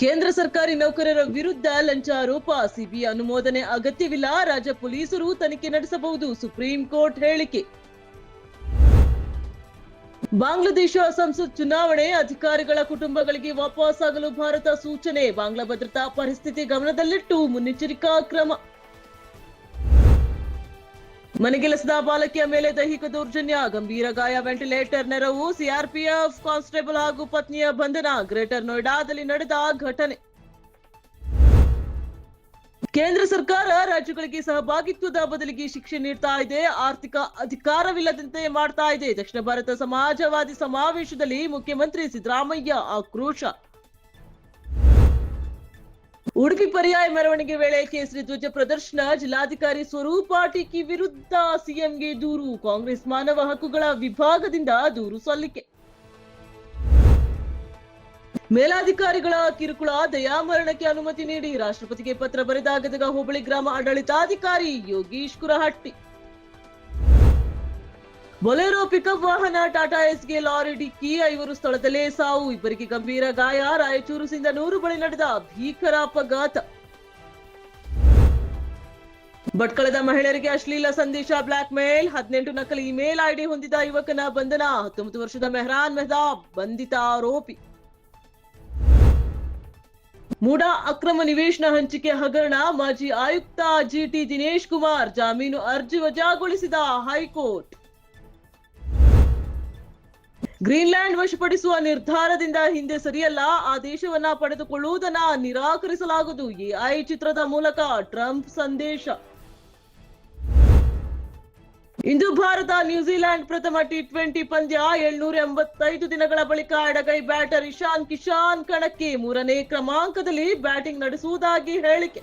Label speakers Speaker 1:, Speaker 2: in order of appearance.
Speaker 1: ಕೇಂದ್ರ ಸರ್ಕಾರಿ ನೌಕರರ ವಿರುದ್ಧ ಲಂಚ ಆರೋಪ ಸಿಬಿ ಅನುಮೋದನೆ ಅಗತ್ಯವಿಲ್ಲ, ರಾಜ್ಯ ಪೊಲೀಸರು ತನಿಖೆ ನಡೆಸಬಹುದು, ಸುಪ್ರೀಂ ಕೋರ್ಟ್ ಹೇಳಿಕೆ. ಬಾಂಗ್ಲಾದೇಶ ಸಂಸತ್ ಚುನಾವಣೆ, ಅಧಿಕಾರಿಗಳ ಕುಟುಂಬಗಳಿಗೆ ವಾಪಸ್ಸಾಗಲು ಭಾರತ ಸೂಚನೆ, ಬಾಂಗ್ಲಾ ಭದ್ರತಾ ಪರಿಸ್ಥಿತಿ ಗಮನದಲ್ಲಿಟ್ಟು ಮುನ್ನೆಚ್ಚರಿಕಾ ಕ್ರಮ. ಮನೆಗೆಲಸದ ಬಾಲಕಿಯ ಮೇಲೆ ದೈಹಿಕ ದೌರ್ಜನ್ಯ, ಗಂಭೀರ ಗಾಯ, ವೆಂಟಿಲೇಟರ್ ನೆರವು ಸಿಆರ್ಪಿಎಫ್ ಕಾನ್ಸ್ಟೇಬಲ್ ಹಾಗೂ ಪತ್ನಿಯ ಬಂಧನ, ಗ್ರೇಟರ್ ನೋಯ್ಡಾದಲ್ಲಿ ನಡೆದ ಘಟನೆ. ಕೇಂದ್ರ ಸರ್ಕಾರ ರಾಜ್ಯಗಳಿಗೆ ಸಹಭಾಗಿತ್ವದ ಬದಲಿಗೆ ಶಿಕ್ಷೆ ನೀಡ್ತಾ ಇದೆ. ಆರ್ಥಿಕ ಅಧಿಕಾರವಿಲ್ಲದಂತೆ ಮಾಡ್ತಾ ಇದೆ. ದಕ್ಷಿಣ ಭಾರತ ಸಮಾಜವಾದಿ ಸಮಾವೇಶದಲ್ಲಿ ಮುಖ್ಯಮಂತ್ರಿ ಸಿದ್ದರಾಮಯ್ಯ ಆಕ್ರೋಶ. ಉಡುಪಿ ಪರ್ಯಾಯ ಮೆರವಣಿಗೆ ವೇಳೆ ಕೇಸರಿ ಧ್ವಜ ಪ್ರದರ್ಶನ, ಜಿಲ್ಲಾಧಿಕಾರಿ ಸ್ವರೂಪ ಟೀಕಿ ವಿರುದ್ಧ ಸಿಎಂಗೆ ದೂರು, ಕಾಂಗ್ರೆಸ್ ಮಾನವ ಹಕ್ಕುಗಳ ವಿಭಾಗದಿಂದ ದೂರು ಸಲ್ಲಿಕೆ. ಮೇಲಾಧಿಕಾರಿಗಳ ಕಿರುಕುಳ, ದಯಾಮರಣಕ್ಕೆ ಅನುಮತಿ ನೀಡಿ ರಾಷ್ಟ್ರಪತಿಗೆ ಪತ್ರ ಬರೆದ ಗದಗ ಹೋಬಳಿ ಗ್ರಾಮ ಆಡಳಿತಾಧಿಕಾರಿ ಯೋಗೀಶ್ ಕುರಹಟ್ಟಿ. ಬೊಲೆರೋ ಪಿಕಪ್ ವಾಹನ ಟಾಟಾ ಎಸ್ಗೆ ಲಾರಿ ಡಿಕ್ಕಿ, ಐವರು ಸ್ಥಳದಲ್ಲೇ ಸಾವು, ಇಬ್ಬರಿಗೆ ಗಂಭೀರ ಗಾಯ, ರಾಯಚೂರು ಸಿಂಧನೂರು ಬಳಿ ನಡೆದ ಭೀಕರ ಅಪಘಾತ. ಭಟ್ಕಳದ ಮಹಿಳೆಯರಿಗೆ ಅಶ್ಲೀಲ ಸಂದೇಶ, ಬ್ಲಾಕ್ ಮೇಲ್, ಹದಿನೆಂಟು ನಕಲಿ ಇಮೇಲ್ ಐಡಿ ಹೊಂದಿದ ಯುವಕನ ಬಂಧನ, ಹತ್ತೊಂಬತ್ತು ವರ್ಷದ ಮೆಹರಾನ್ ಮೆಹದಾಬ್ ಬಂಧಿತ ಆರೋಪಿ. ಮೂಡಾ ಅಕ್ರಮ ನಿವೇಶನ ಹಂಚಿಕೆ ಹಗರಣ, ಮಾಜಿ ಆಯುಕ್ತ ಜಿಟಿ ದಿನೇಶ್ ಕುಮಾರ್ ಜಾಮೀನು ಅರ್ಜಿ ವಜಾಗೊಳಿಸಿದ ಹೈಕೋರ್ಟ್. ಗ್ರೀನ್ಲ್ಯಾಂಡ್ ವಶಪಡಿಸುವ ನಿರ್ಧಾರದಿಂದ ಹಿಂದೆ ಸರಿಯಲ್ಲ. ಆ ದೇಶವನ್ನ ಪಡೆದುಕೊಳ್ಳುವುದನ್ನ ನಿರಾಕರಿಸಲಾಗುವುದು. ಎಐ ಚಿತ್ರದ ಮೂಲಕ ಟ್ರಂಪ್ ಸಂದೇಶ. ಇಂದು ಭಾರತ ನ್ಯೂಜಿಲೆಂಡ್ ಪ್ರಥಮ ಟಿ ಟ್ವೆಂಟಿ ಪಂದ್ಯ ಏಳ್ನೂರ ಎಂಬತ್ತೈದು ದಿನಗಳ ಬಳಿಕ ಎಡಗೈ ಬ್ಯಾಟರ್ ಇಶಾನ್ ಕಿಶಾನ್ ಕಣಕ್ಕೆ ಮೂರನೇ ಕ್ರಮಾಂಕದಲ್ಲಿ ಬ್ಯಾಟಿಂಗ್ ನಡೆಸುವುದಾಗಿ ಹೇಳಿಕೆ.